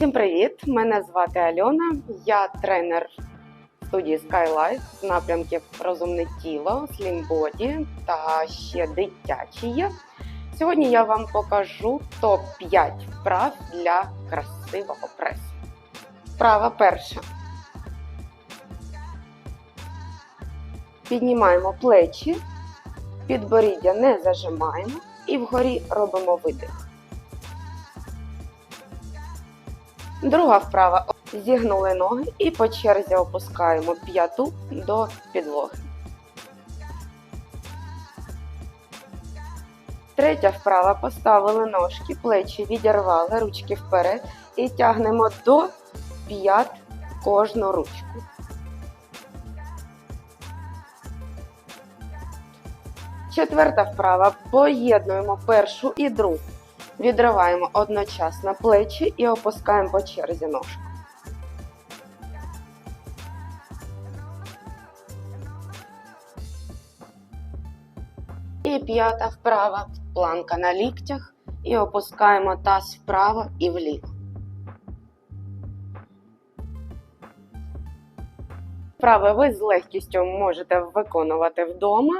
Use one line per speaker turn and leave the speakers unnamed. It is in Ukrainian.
Всім привіт! Мене звати Альона. Я тренер студії Skylife з напрямків Розумне тіло, Body та ще дитячі. Сьогодні я вам покажу топ-5 вправ для красивого пресу. Вправа перша. Піднімаємо плечі, підборіддя не зажимаємо і вгорі робимо видих. Друга вправа. Зігнули ноги і по черзі опускаємо п'яту до підлоги. Третя вправа. Поставили ножки, плечі відірвали, ручки вперед і тягнемо до п'ят кожну ручку. Четверта вправа. Поєднуємо першу і другу. Відриваємо одночасно плечі і опускаємо по черзі ножку. І п'ята вправа. Планка на ліктях. І опускаємо таз вправо і вліво. Вправи ви з легкістю можете виконувати вдома.